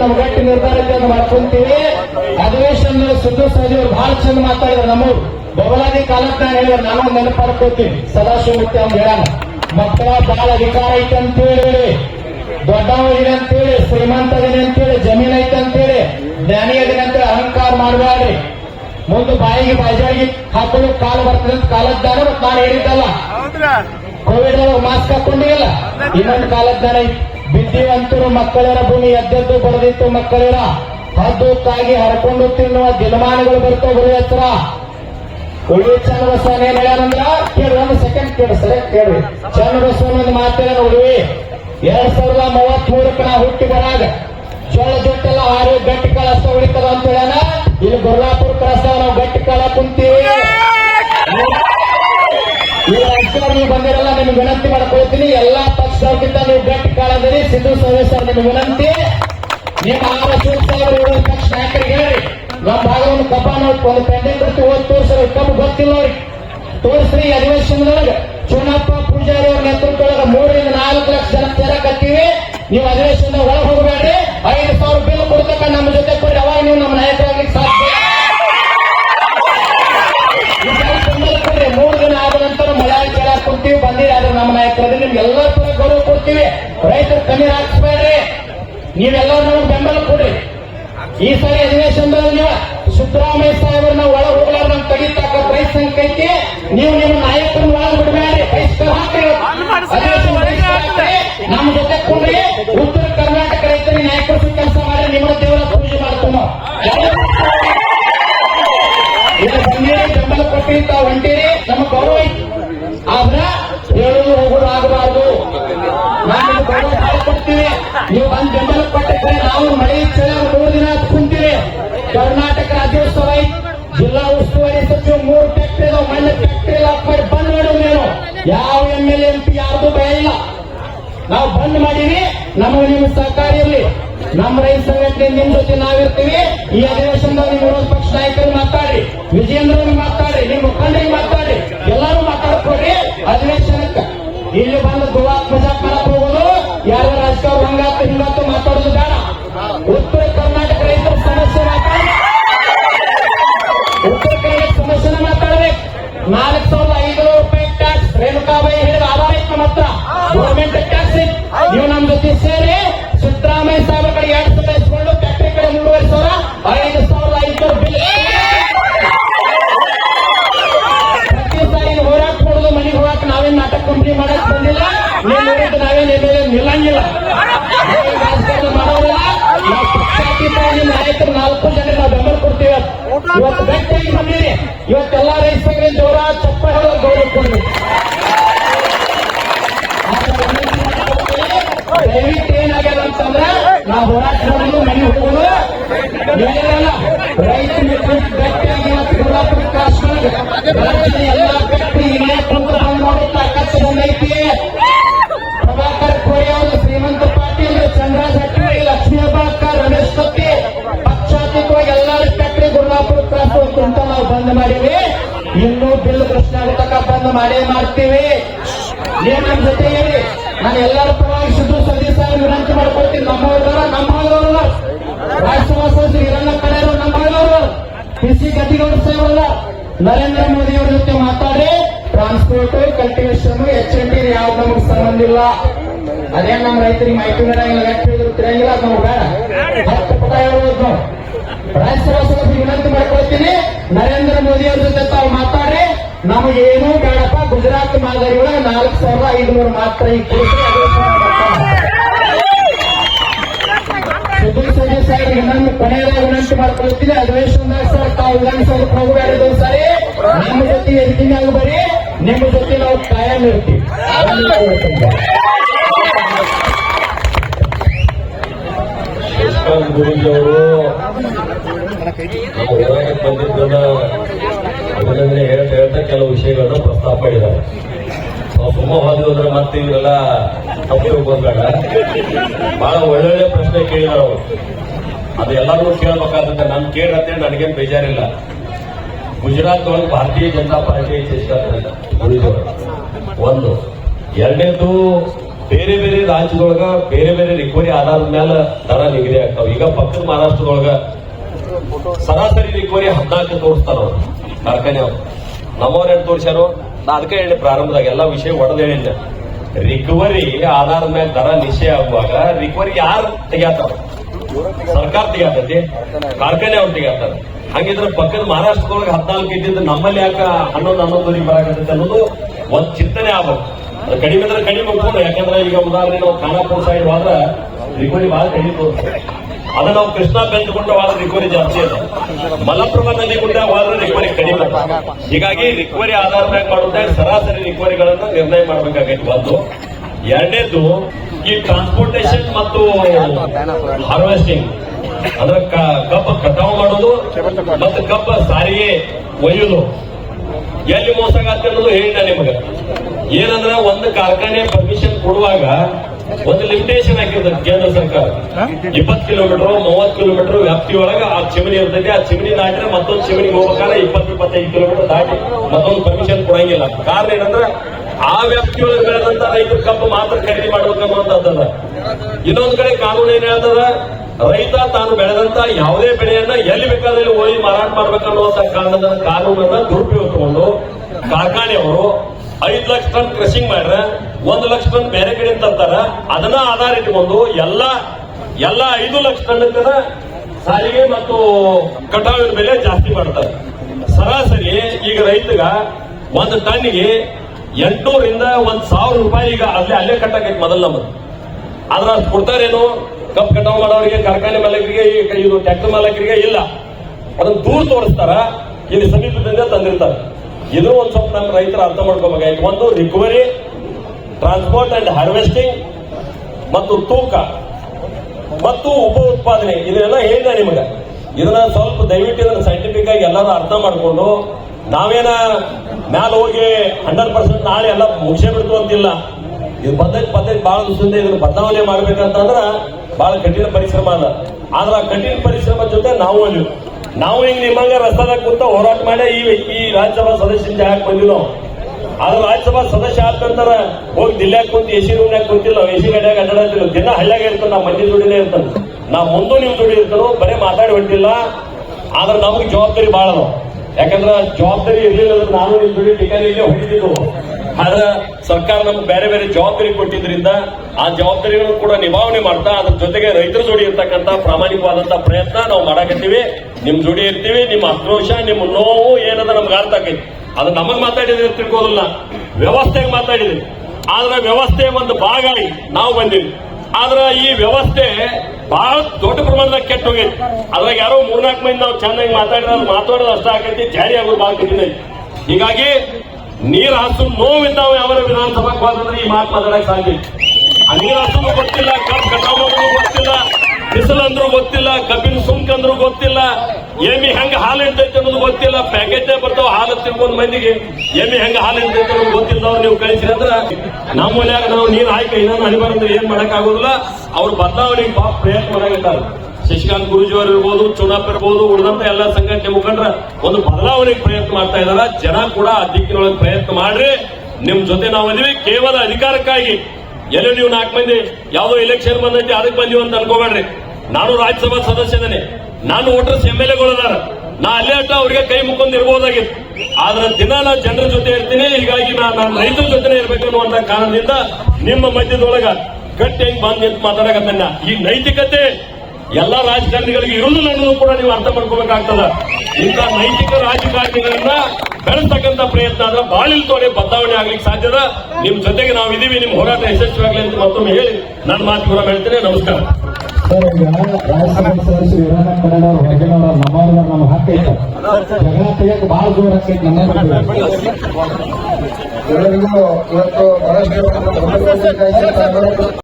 ನಮ್ಮ ಗಟ್ಟಿ ನಿರ್ಧಾರಕ್ಕೆ ಮಾಡ್ಕೊಂತೀವಿ ಅಧಿವೇಶನ ಸಿದ್ದು ಸಹಜವ್ರು ಬಹಳ ಚಂದ ಮಾತಾಡಿದ್ರು ನಮ್ಮವ್ರು. ಬಬಲಾದಿ ಕಾಲಕ್ಕೆ ನಾನು ಹೇಳಿದ್ರೆ ನಾನು ನೆನಪಾಡ್ಕೋತೀನಿ ಸದಾಶಿವಮೂರ್ತಿ ಅವ್ನು ಹೇಳೋಣ ಮಕ್ಕಳ ಬಹಳ ಅಧಿಕಾರ ಐತೆ ಅಂತ ಹೇಳಿ. ದೊಡ್ಡವರಿದೆ ಅಂತೇಳಿ ಶ್ರೀಮಂತ ಇದೆ ಅಂತೇಳಿ ಜಮೀನ್ ಐತೆ ಅಂತೇಳಿ. ಜ್ಞಾನಿ ಅದಿನಿ ಅಂತೇಳಿ ಅಹಂಕಾರ ಮಾಡಬೇಡ್ರಿ. ಮುಂದೆ ಬಾಯಿಗೆ ಬಾಜಾಗಿ ಹಾಕೊಂಡು ಕಾಲು ಬರ್ತದೆ ಅಂತ ಕಾಲಜ್ಞಾನ ಮತ್ತೆ ನಾನು ಹೇಳಿದ್ದಲ್ಲ. ಕೋವಿಡ್ ಮಾಸ್ಕ್ ಹಾಕೊಂಡಿಲ್ಲ ಇನ್ನೊಂದು ಕಾಲಜ್ಞಾನ ಐತಿ. ಬಿದ್ದಿವಂತರು ಮಕ್ಕಳರ ಭೂಮಿ ಎದ್ದೆದ್ದು ಬಡದಿತ್ತು ಮಕ್ಕಳರ. ಹದ್ದು ತಾಗಿ ಹರ್ಕೊಂಡು ತಿನ್ನುವ ದಿನಮಾನಗಳು ಬರ್ತಾವ ಗುರು ಹತ್ರ ಉಳಿ ಚನ್ನಬಸವನ ಏನ್ ಹೇಳ್ಯಾರಂದ್ರ ಕೇಳಿ, ಒಂದು ಸೆಕೆಂಡ್ ಕೇಳಿ, ಸರಿ? ಕೇಳಿ. ಚನ್ನಬಸವನ ಒಂದು ಮಾತೇನ ಉಳಿವಿ ಎರಡ್ ಸಾವಿರದ ಮೂವತ್ತ್ ಮೂರಕ್ಕೆ ನಾವು ಹುಟ್ಟಿ ಬರಾಗ. ಜೋಳ ಜೊಟ್ಟೆಲ್ಲ ಆರು ಗಟ್ಟಿ ಕಾಳ ಅಷ್ಟ ಉಳಿತದ ಅಂತ ಹೇಳ್ಯಾನ? ಇಲ್ಲಿ ಗುರ್ಲಾಪುರ ಕಳಸ ನಾವು ಗಟ್ಟಿ ಕಾಲ ಕುಂತೀವಿ. ನೀವು ಬಂದಿರಲ್ಲ, ನಿಮ್ಗೆ ವಿನಂತಿ ಮಾಡ್ಕೊಳ್ತೀನಿ. ಎಲ್ಲಾ ಪಕ್ಷದವ್ರಿಗಿಂತ ನೀವು ಗಟ್ಟಿ ಕಾಲದಲ್ಲಿ ಸಿದ್ದು ಸರ್ ನಿಮ್ಗೆ ವಿನಂತಿ. ನಿಮ್ಮ ಆರ ಸೂಕ್ತ ಪಕ್ಷ ನಾಯಕರಿಗೆ ಹೇಳಿ ನಮ್ಮ ಭಾಗವನ್ನು ಕಪ ನೋಡಿ ಒಂದು ಪೆಂಡಿಂಗ್ ಬಿಟ್ಟು ಹೋಗಿ ತೋರಿಸ್ರಿ. ಕಬ್ಬು ಗೊತ್ತಿಲ್ಲ ನೋಡಿ ತೋರಿಸ್ರಿ ಅಧಿವೇಶನದೊಳಗೆ. ಚುನಪ್ಪ ಪೂಜಾರಿ ಅವ್ರ ನೇತೃತ್ವದೊಳಗೆ ಮೂರರಿಂದ ನಾಲ್ಕು ಲಕ್ಷ ಜನ ಸೇರಕತ್ತೀವಿ ನೀವು ಅಧಿವೇಶನದ ಒಳಗೆ ಹೋಗಬೇಡ್ರಿ. ಕಣ್ಣೀರ್ ಹಾಕ್ಸ್ಬೇಡ್ರಿ ನೀವೆಲ್ಲರೂ ನಮ್ಗೆ ಬೆಂಬಲ ಕೊಡ್ರಿ. ಈ ಸಾರಿ ಅಧಿವೇಶನದಲ್ಲಿ ನೀವು ಸಿದ್ದರಾಮಯ್ಯ ಸಾಹೇಬರನ್ನ ಒಳ ಹೋಗ್ಲಾರ ನಮ್ ತೆಗಿತಾಕ ರೈತ ಸಂಖ್ಯೆ ನೀವು ನಿಮ್ಮ ನಾಯಕರನ್ನ ಒಳಗೆ ಬಿಡಬೇಡ್ರಿ. ಬಹಿಷ್ಕಾರ ಹಾಕ್ರಿ. ನಮ್ ನಮ್ಮ ಜೊತೆ ಕೊಡ್ರಿ. ರಾಜ್ಯೋತ್ಸವ ಜಿಲ್ಲಾ ಉಸ್ತುವಾರಿ ಸಚಿವ ಮೂರು ಫ್ಯಾಕ್ಟ್ರಿ ಅದಾವ ಮೈಲ ಫ್ಯಾಕ್ಟ್ರಿ ಇಲ್ಲ ಮಾಡಿ ಬಂದ್ ಮಾಡೋದು ನೀನು ಯಾವ ಎಂ ಎಲ್ ಎಂ ಪಿ ಯಾರ್ದು ಭಯ ಇಲ್ಲ. ನಾವು ಬಂದ್ ಮಾಡೀವಿ, ನಮಗೆ ನಿಮ್ಮ ಸಹಕಾರ ಇರಲಿ. ನಮ್ಮ ರೈತ ಸಂಘಟನೆ ನಿಮ್ ಜೊತೆ ನಾವಿರ್ತೀವಿ. ಈ ಅಧಿವೇಶನದಲ್ಲಿ ವಿರೋಧ ಪಕ್ಷ ನಾಯಕರು ಮಾತಾಡ್ರಿ. ವಿಜಯೇಂದ್ರ ನೀವು ನಮ್ಮ ನಾವು ಹೋರಾಟ ಮಾಡೋದು ಮನೆ ಹೋಗೋದು ಏನಿರಲ್ಲ ರೈತ ಗಟ್ಟಿಯಾಗಿ ಇವತ್ತು ಕಾಶ್ಮೀರ ಎಲ್ಲ ಗಟ್ಟಿ ಇಲ್ಲೇ ಕುಂತು ಬಂದ್ ತಾಕತ್ತು ಪ್ರಭಾಕರ್ ಕೋರೆ ಅವರು ಶ್ರೀಮಂತ ಪಾಟೀಲ್ ಚಂದ್ರರಾಜ್ ಹಟ್ಟಿ ಲಕ್ಷ್ಮೀ ಹೆಬ್ಬಾಳ್ಕರ್ ರಮೇಶ್ ಕತ್ತಿ ಪಕ್ಷಾತೀತವಾಗಿ ಎಲ್ಲರೂ ಕಟ್ಟಿ ಕ್ರಾಸ್ ಅಂತ ನಾವು ಬಂದ್ ಮಾಡಿವಿ. ಇನ್ನೂ ಬಿಲ್ ಪ್ರಶ್ನೆ ಆಗತಕ್ಕ ಬಂದ್ ಮಾಡೇ ಮಾಡ್ತೀವಿ. ಏನ್ ನಮ್ ಜೊತೆ ಹೇಳಿ ನಾನು ಎಲ್ಲರ ಪರವಾಗಿ ಸಿದ್ದು ಸತೀಶ್ ಸಾಹೇಬ್ ವಿನಂತಿ ಮಾಡ್ಕೊಡ್ತೀನಿ ನಮ್ಮ ಭಾಗದವ್ರಲ್ಲ ರಾಷ್ಟ್ರವಾಸ ಹಿರಣ್ಣ ಕಡೆಯವರು ನಮ್ಮ ಭಾಗದವರು ಕೃಷಿ ಗತಿಗೌಡ ಸಾಹೇಬ್ರಲ್ಲ ನರೇಂದ್ರ ಮೋದಿ ಅವ್ರ ಜೊತೆ ಮಾತಾಡಿ transport cultivation H N T ಯಾವ್ದು ನಮಗೆ ಸಂಬಂಧ ಇಲ್ಲ. ಅದೇ ನಮ್ಮ ರೈತರಿಗೆ ಮಾಹಿತಿ ನೀಡಂಗಿಲ್ಲ ವ್ಯಕ್ತಿ ತಿರಂಗಿಲ್ಲ ಅದು ನಮ್ಗೆ ಹತ್ತು ಹೇಳ್ಬೋದು ನಾವು. ವಿನಂತಿ ಮಾಡ್ಕೊಳ್ತೀನಿ. ನರೇಂದ್ರ ಮೋದಿ ಅವ್ರ ಜೊತೆ ತಾವು ಮಾತಾಡ್ರಿ. ನಮಗೇನು ಬೇಡಪ್ಪ, ಗುಜರಾತ್ ಮಾದರಿ ಒಳಗೆ ನಾಲ್ಕು ಸಾವಿರದ ಐದುನೂರು ಮಾತ್ರ ಈ ಸಜಿ ಸಾಹೇಬ್ ಇನ್ನೊಂದು ಕೊನೆಯದಾಗ ವಿನಂತಿ ಮಾಡ್ಕೊಳ್ತೀನಿ. ಅಧಿವೇಶನದಾಗ ಸರ್, ತಾವು ವಿಧಾನಸೌಧಕ್ಕೆ ಹೋಗಬೇಡಿದ್ರು ಸರಿ? ನಮ್ಮ ಜೊತೆ ಎಲ್ಟಿಂಗ್ ಬರೀ. ನಿಮ್ಮ ಜೊತೆ ನಾವು ಕಾಯಂ ಇರ್ತೀವಿ. ಅವರು ಬಂದಿದ್ದನ್ನ ಅಭಿನಂದನೆ ಹೇಳ್ತಾ ಹೇಳ್ತಾ ಕೆಲವು ವಿಷಯಗಳನ್ನ ಪ್ರಸ್ತಾಪ ಮಾಡಿದ್ದಾರೆ. ಸುಮ್ಮ ಹೋದ್ವಿ ಮತ್ತೆ ಇವರೆಲ್ಲ ತಪ್ಪಿಗೆ ಬಂದಾಗ ಬಹಳ ಒಳ್ಳೊಳ್ಳೆ ಪ್ರಶ್ನೆ ಕೇಳಿದಾರೆ ಅವರು. ಅದು ಎಲ್ಲರೂ ಕೇಳ್ಬೇಕಾದಂತೆ, ನಾನು ಕೇಳತ್ತೆ ನನಗೇನು ಬೇಜಾರಿಲ್ಲ. ಗುಜರಾತ್ ಒಳಗೆ ಭಾರತೀಯ ಜನತಾ ಪಾರ್ಟಿ ಐತೆ ಒಂದು ಎರಡನೇದು ಬೇರೆ ಬೇರೆ ರಾಜ್ಯದೊಳಗ ಬೇರೆ ಬೇರೆ ರಿಕವರಿ ಆಧಾರದ ಮೇಲೆ ದರ ನಿಗದಿ ಆಗ್ತಾವ. ಈಗ ಪಕ್ಕದ ಮಹಾರಾಷ್ಟ್ರದೊಳಗ ಸರಾಸರಿ ರಿಕವರಿ ಹದಿನಾಲ್ಕು ತೋರಿಸ್ತಾರ ಅವ್ರು. ಕಾರ್ಖಾನೆ ಅವ್ರು. ನಮ್ಮವ್ರ ಏನ್ ತೋರಿಸ್ಯಾರು? ನಾ ಅದಕ್ಕೆ ಹೇಳಿ ಪ್ರಾರಂಭದಾಗ ಎಲ್ಲ ವಿಷಯ ಒಡೆದು ಹೇಳಿದ್ದೆ ರಿಕವರಿ ಆಧಾರದ ಮೇಲೆ ದರ ನಿಶ್ಚಯ ಆಗುವಾಗ ರಿಕವರಿ ಯಾರು ತೆಗಿತಾರ ಸರ್ಕಾರ ತೆಗಿಯತೈತಿ, ಕಾರ್ಖಾನೆ ಅವ್ರು ತೆಗಿತಾರ ಹಂಗಿದ್ರೆ ಪಕ್ಕದ ಮಹಾರಾಷ್ಟ್ರದೊಳಗೆ ಹದಿನಾಲ್ಕು ಇದ್ದಿದ್ದು ನಮ್ಮಲ್ಲಿ ಯಾಕ ಹನ್ನೊಂದು ಹನ್ನೊಂದುವರೆಗೆ ಬರಾಕತ್ತೈತೆ ಅನ್ನೋದು ಒಂದ್ ಚಿಂತನೆ ಆಗ್ಬೇಕು. ಕಡಿಮೆ ಅಂದ್ರೆ ಕಡಿಮೆ ಯಾಕಂದ್ರೆ ಈಗ ಉದಾಹರಣೆ ನಾವು ಖಾನಾಪುರ ಸೈಡ್ ಹೋದ್ರೆ ರಿಕವರಿ ಬಹಳ ಕಡಿಮೆ ತೋರಿಸ್ತದೆ ಅದು ನಾವು ಕೃಷ್ಣ ಬೆಂದ್ಕೊಂಡ ಹೋದ್ರೆ ರಿಕವರಿ ಜಾಸ್ತಿ ಇದೆ ಮಲಪ್ರಭಾ ನದಿ ಗುಡ್ಡ ಹೋದ್ರೆ ರಿಕವರಿ ಕಡಿಮೆ. ಹೀಗಾಗಿ ರಿಕವರಿ ಆಧಾರದ ಮಾಡುತ್ತೆ ಸರಾಸರಿ ರಿಕವರಿಗಳನ್ನು ನಿರ್ಣಯ ಮಾಡಬೇಕಾಗೈತಿ ಒಂದು ಎರಡನೇದು ಈ ಟ್ರಾನ್ಸ್ಪೋರ್ಟೇಷನ್ ಮತ್ತು ಹಾರ್ವೆಸ್ಟಿಂಗ್ ಅಂದ್ರೆ ಕಬ್ಬ ಕಟಾವು ಮಾಡೋದು ಮತ್ತು ಕಬ್ಬ ಸಾರಿಗೆ ಒಯ್ಯುದು. ಎಲ್ಲಿ ಮೋಸ ಅನ್ನೋದು ಹೇಳಿದ ನಿಮಗೆ. ಏನಂದ್ರೆ ಒಂದು ಕಾರ್ಖಾನೆ ಪರ್ಮಿಷನ್ ಕೊಡುವಾಗ ಒಂದು ಲಿಮಿಟೇಷನ್ ಹಾಕಿರ್ತದೆ ಕೇಂದ್ರ ಸರ್ಕಾರ. ಇಪ್ಪತ್ತು ಕಿಲೋಮೀಟರ್ ಮೂವತ್ತು ಕಿಲೋಮೀಟರ್ ವ್ಯಾಪ್ತಿಯೊಳಗೆ ಆ ಚಿಮಣಿ ಇರ್ತೈತಿ ಆ ಚಿಮಣಿ ದಾಟಿದ್ರೆ ಮತ್ತೊಂದು ಚಿಮಣಿ ಹೋಗ್ಬೇಕಾದ್ರೆ ಇಪ್ಪತ್ತು ಇಪ್ಪತ್ತೈದು ಕಿಲೋಮೀಟರ್ ದಾಟಿ ಮತ್ತೊಂದು ಪರ್ಮಿಷನ್ ಕೊಡಂಗಿಲ್ಲ. ಕಾರಣ ಏನಂದ್ರೆ ಆ ವ್ಯಾಪ್ತಿಯೊಳಗೆ ಬೆಳೆದಂತ ರೈತರ ಕಬ್ಬು ಮಾತ್ರ ಖರೀದಿ ಮಾಡ್ಬೇಕನ್ನುವಂಥದ್ದದ ಇನ್ನೊಂದು ಕಡೆ ಕಾನೂನು ಏನ್ ಹೇಳ್ತದ? ರೈತ ತಾನು ಬೆಳೆದಂತ ಯಾವುದೇ ಬೆಳೆಯನ್ನ ಎಲ್ಲಿ ಬೇಕಾದಲ್ಲಿ ಹೋಗಿ ಮಾರಾಟ ಮಾಡ್ಬೇಕನ್ನುವಂತ ಕಾರಣದ ಕಾನೂನನ್ನ ದುರುಪಯೋಗ ತಗೊಂಡು ಕಾರ್ಖಾನೆಯವರು ಐದು ಲಕ್ಷ ಟನ್ ಕ್ರಷಿಂಗ್ ಮಾಡ್ರ ಒಂದು ಲಕ್ಷ ಟನ್ ಬೇರೆ ಕಡೆ ತರ್ತಾರ ಅದನ್ನ ಆಧಾರ ಇಟ್ಕೊಂಡು ಎಲ್ಲ ಎಲ್ಲ ಐದು ಲಕ್ಷ ಟನ್ ಸಾರಿಗೆ ಮತ್ತು ಕಟಾವಿನ ಬೆಲೆ ಜಾಸ್ತಿ ಮಾಡ್ತಾರೆ ಸರಾಸರಿ ಈಗ ರೈತಗ ಒಂದು ಟನ್ನಿಗೆ ಎಂಟುನೂರಿಂದ ಒಂದ್ ಸಾವಿರ ರೂಪಾಯಿ ಈಗ ಅಲ್ಲೇ ಅಲ್ಲೇ ಕಟ್ಟಾಕೈತಿ ಮೊದಲ ನಮ್ಮದು ಆದ್ರೆ ಅಷ್ಟು ಕೊಡ್ತಾರೇನು? ಕಬ್ಬು ಕಟಾವು ಮಾಡೋರಿಗೆ, ಕಾರ್ಖಾನೆ ಮಾಲಕರಿಗೆ ಇದು ಟ್ರ್ಯಾಕ್ಟರ್ ಮಾಲಕರಿಗೆ ಇಲ್ಲ. ಅದನ್ನ ದೂರ ತೋರಿಸ್ತಾರ, ಇಲ್ಲಿ ಸಮೀಪದಿಂದ ತಂದಿರ್ತಾರೆ. ಇದು ಒಂದ್ ಸ್ವಲ್ಪ ನಮ್ಮ ರೈತರು ಅರ್ಥ ಮಾಡ್ಕೋಬೇಕಾಯ್ತು. ಒಂದು ರಿಕವರಿ ಟ್ರಾನ್ಸ್ಪೋರ್ಟ್ ಅಂಡ್ ಹಾರ್ವೆಸ್ಟಿಂಗ್ ಮತ್ತು ತೂಕ ಮತ್ತು ಉಪ ಉತ್ಪಾದನೆ. ಇದನ್ನೆಲ್ಲ ಹೇಳಿದೆ ನಿಮಗೆ. ಇದನ್ನ ಸ್ವಲ್ಪ ದಯವಿಟ್ಟು ಇದನ್ನ ಸೈಂಟಿಫಿಕ್ ಆಗಿ ಎಲ್ಲರೂ ಅರ್ಥ ಮಾಡಿಕೊಂಡು ನಾವೇನ ಮ್ಯಾಲ ಹೋಗಿ ಹಂಡ್ರೆಡ್ ಪರ್ಸೆಂಟ್ ನಾಳೆ ಎಲ್ಲ ಮುಗಿಸೇ ಬಿಡ್ತು ಅಂತಿಲ್ಲ. ಇದು ಪದ್ಧತಿ ಪದ್ಧತಿ ಬಹಳ ದಿವಸದಿಂದ ಇದನ್ನ ಬದಲಾವಣೆ ಮಾಡ್ಬೇಕಂತಂದ್ರ ಬಹಳ ಕಠಿಣ ಪರಿಶ್ರಮ ಅದ. ಆದ್ರೆ ಆ ಕಠಿಣ ಪರಿಶ್ರಮ ಜೊತೆ ನಾವು ಅಲ್ಲಿ. ನಾವು ಹಿಂಗ್ ನಿಮ್ಮಂಗ ರಸ್ತಾದಾಗ ಕೂತ ಹೋರಾಟ ಮಾಡಿ ಈ ಈ ರಾಜ್ಯಸಭಾ ಸದಸ್ಯರಿಂದ ಯಾಕೆ ನಾವು ಆದ್ರೆ ರಾಜ್ಯಸಭಾ ಸದಸ್ಯ ಆದ ಹೋಗಿ ದಿಲ್ಲಿಯಾಗ ಕುಂತ ಎಸಿ ರೂಮ್ನಾಗ ಕುಂತಿಲ್ಲ ಎಸಿ ಗಡಿಯಾಗ ಅಡ್ಡಾಡ್ತಿಲ್ಲ ದಿನ ಹಳ್ಳಿಯಾಗ ಇರ್ತಾನೆ ನಾವು ಮಂದಿ ದುಡಿಲೇ ಇರ್ತಾನೆ ನಾ ಮುಂದೂ ನಿಮ್ ದುಡಿ ಇರ್ತಾನೋ ಬರೀ ಮಾತಾಡಿ ಹೊಂಟಿಲ್ಲ. ಆದ್ರೆ ನಮಗೆ ಜವಾಬ್ದಾರಿ ಭಾಳ ಅದಾವ. ಯಾಕಂದ್ರ ಜವಾಬ್ದಾರಿ ಇರ್ಲಿಲ್ಲ ಅಂದ್ರೆ ನಾನು ನಿಮ್ ದುಡಿ ಟಿಕೆಟ್ ಇಲ್ಲೇ ಹೊಡಿತಿದ್ದು. ಆದ್ರೆ ಸರ್ಕಾರ ನಮ್ಗೆ ಬೇರೆ ಬೇರೆ ಜವಾಬ್ದಾರಿ ಕೊಟ್ಟಿದ್ರಿಂದ ಆ ಜವಾಬ್ದಾರಿಗಳನ್ನು ಕೂಡ ನಿಭಾವಣೆ ಮಾಡ್ತಾ, ಅದ್ರ ಜೊತೆಗೆ ರೈತರ ಜೋಡಿ ಇರ್ತಕ್ಕಂಥ ಪ್ರಾಮಾಣಿಕವಾದಂತ ಪ್ರಯತ್ನ ನಾವು ಮಾಡಾಕತ್ತೀವಿ. ನಿಮ್ ಜೋಡಿ ಇರ್ತೀವಿ ನಿಮ್ಮ ಆಕ್ರೋಶ, ನಿಮ್ಮ ನೋವು ಏನದ ನಮ್ಗೆ ಅರ್ಥ ಆಕೈತಿ ಅದು ನಮಗ್ ಮಾತಾಡಿದ್ರೆ ತಿಳ್ಕೋದಿಲ್ಲ ವ್ಯವಸ್ಥೆಗೆ ಮಾತಾಡಿದೆ ಆದ್ರೆ ವ್ಯವಸ್ಥೆ ಒಂದು ಭಾಗ ನಾವು ಬಂದಿವಿ. ಆದ್ರೆ ಈ ವ್ಯವಸ್ಥೆ ಬಹಳ ದೊಡ್ಡ ಪ್ರಮಾಣದಾಗ ಕೆಟ್ಟ ಹೋಗೈತಿ. ಅದ್ರಾಗ ಯಾರೋ ಮೂರ್ನಾಲ್ಕು ಮಂದಿ ನಾವು ಚೆನ್ನಾಗಿ ಮಾತಾಡಿದ್ರೆ ಮಾತಾಡೋದು ಅಷ್ಟ ಆಗೈತಿ ಜಾರಿ ಆಗೋದು ಬಹಳ ಕಠಿಣ ಹೀಗಾಗಿ ನೀರ್ ಹಾಸು ನೋವಿಂದ ನಾವು ಯಾವ ವಿಧಾನಸಭಾಕ್ಕೆ ಹೋದ್ರೆ ಈ ಮಾತು ಮಾತಾಡಕ್ ಸಾಧ್ಯ. ಆ ನೀರ್ ಹಾಸು ಗೊತ್ತಿಲ್ಲ ಕಬ್ಬು ಕಟಾವು ಗೊತ್ತಿಲ್ಲ, ಬಿಸಿಲಂದ್ರೂ ಗೊತ್ತಿಲ್ಲ, ಕಬ್ಬಿನ ಸುಂಕ ಅಂದ್ರೂ ಗೊತ್ತಿಲ್ಲ, ಏಮಿ ಹೆಂಗ ಹಾಲು ಇಡ್ತೈತೆ ಅನ್ನೋದು ಗೊತ್ತಿಲ್ಲ ತಿಳ್ಕೊಂಡ್ ಮಂದಿಗೆ ಎಮ್ಮೆ ಹೆಂಗ ಹಾಲು ಇರ್ತೈತೆ ಅನ್ನೋದು ಗೊತ್ತಿಲ್ಲದವ್ರು ನೀವು ಕಳಿಸಿರಿ ಅಂದ್ರೆ ನಮ್ಮ ಮನ್ಯಾಗ ನಾವು ನೀರು ಹಾಕಿ ಇನ್ನೊಂದು ಹಣಿಬಾರಂದ್ರೆ ಏನ್ ಮಾಡಕ್ ಆಗೋದಿಲ್ಲ. ಅವ್ರು ಬದಲಾವಣೆಗೆ ಬಾ ಪ್ರಯತ್ನ ಮಾಡಾಕತ್ತಾರ. ಶಶಿಕಾಂತ್ ಗುರೂಜಿ ಅವರು ಇರ್ಬೋದು, ಚುನಾಪ್ ಇರ್ಬೋದು, ಉಳಿದಂತ ಎಲ್ಲ ಸಂಘಟನೆ ಮುಖಂಡ್ರ ಒಂದು ಬದಲಾವಣೆಗೆ ಪ್ರಯತ್ನ ಮಾಡ್ತಾ ಇದಾರ. ಜನ ಕೂಡ ಆ ದಿಕ್ಕಿನೊಳಗೆ ಪ್ರಯತ್ನ ಮಾಡ್ರಿ. ನಿಮ್ ಜೊತೆ ನಾವು ಅದೀವಿ ಕೇವಲ ಅಧಿಕಾರಕ್ಕಾಗಿ. ಎಲ್ಲೋ ನೀವು ನಾಲ್ಕು ಮಂದಿ, ಯಾವ್ದೋ ಎಲೆಕ್ಷನ್ ಬಂದೈತಿ ಅದಕ್ಕೆ ಬಂದಿವಿ ಅಂತ ಅನ್ಕೋಬೇಡ್ರಿ. ನಾನು ರಾಜ್ಯಸಭಾ ಸದಸ್ಯನೇ. ನಾನು ವೋಟರ್ಸ್ ಎಂ ಎಲ್ ಎಗಳಿದಾರ ನಾ ಅಲ್ಲೇ ಅಟ್ಟ ಅವ್ರಿಗೆ ಕೈ ಮುಕ್ಕೊಂಡು ಇರ್ಬೋದಾಗಿತ್ತು. ಆದ್ರೆ ದಿನ ನಾನು ಜನರ ಜೊತೆ ಇರ್ತೀನಿ. ಹೀಗಾಗಿ ನಾನು ರೈತರ ಜೊತೆ ಇರಬೇಕು ಅನ್ನುವಂತ ಕಾರಣದಿಂದ ನಿಮ್ಮ ಮಧ್ಯದೊಳಗ ಗಟ್ಟಿ ಹೆಂಗ್ ಬಂದ್ ನಿಂತು ಮಾತಾಡಕತ್ತನ್ನ ಈ ನೈತಿಕತೆ ಎಲ್ಲಾ ರಾಜಕಾರಣಿಗಳಿಗೆ ಇರುವುದು ಅನ್ನೋದು ಕೂಡ ನೀವು ಅರ್ಥ ಮಾಡ್ಕೋಬೇಕಾಗ್ತದ. ಇಂಥ ನೈತಿಕ ರಾಜಕಾರಣಿಗಳನ್ನ ಬೆಳೆಸ್ತಕ್ಕಂಥ ಪ್ರಯತ್ನ ಆದ್ರೆ ಬಾಳಿಲ್ ತೋಡೆ ಬದಲಾವಣೆ ಆಗ್ಲಿಕ್ಕೆ ಸಾಧ್ಯದ ನಿಮ್ ಜೊತೆಗೆ ನಾವು ಇದೀವಿ ನಿಮ್ ಹೋರಾಟ ಯಶಸ್ವಿಯಾಗಲಿ ಅಂತ ಮತ್ತೊಮ್ಮೆ ಹೇಳಿ ನನ್ನ ಮಾತು ಕೂಡ ಹೇಳ್ತೇನೆ. ನಮಸ್ಕಾರ. ಸರ್ ಈಗ ರಾಜ್ಯಸಭಾ ಸದಸ್ಯರು ವಿರೋಧ ಕನ್ನಡವ್ರು ಹೊರಗಿನವ್ರು ನಮ್ಮವ್ರ ನಮ್ಮ ನಮ್ಮ ಎಲ್ಲರಿಗೂ ಇವತ್ತು ಬಹಳಷ್ಟು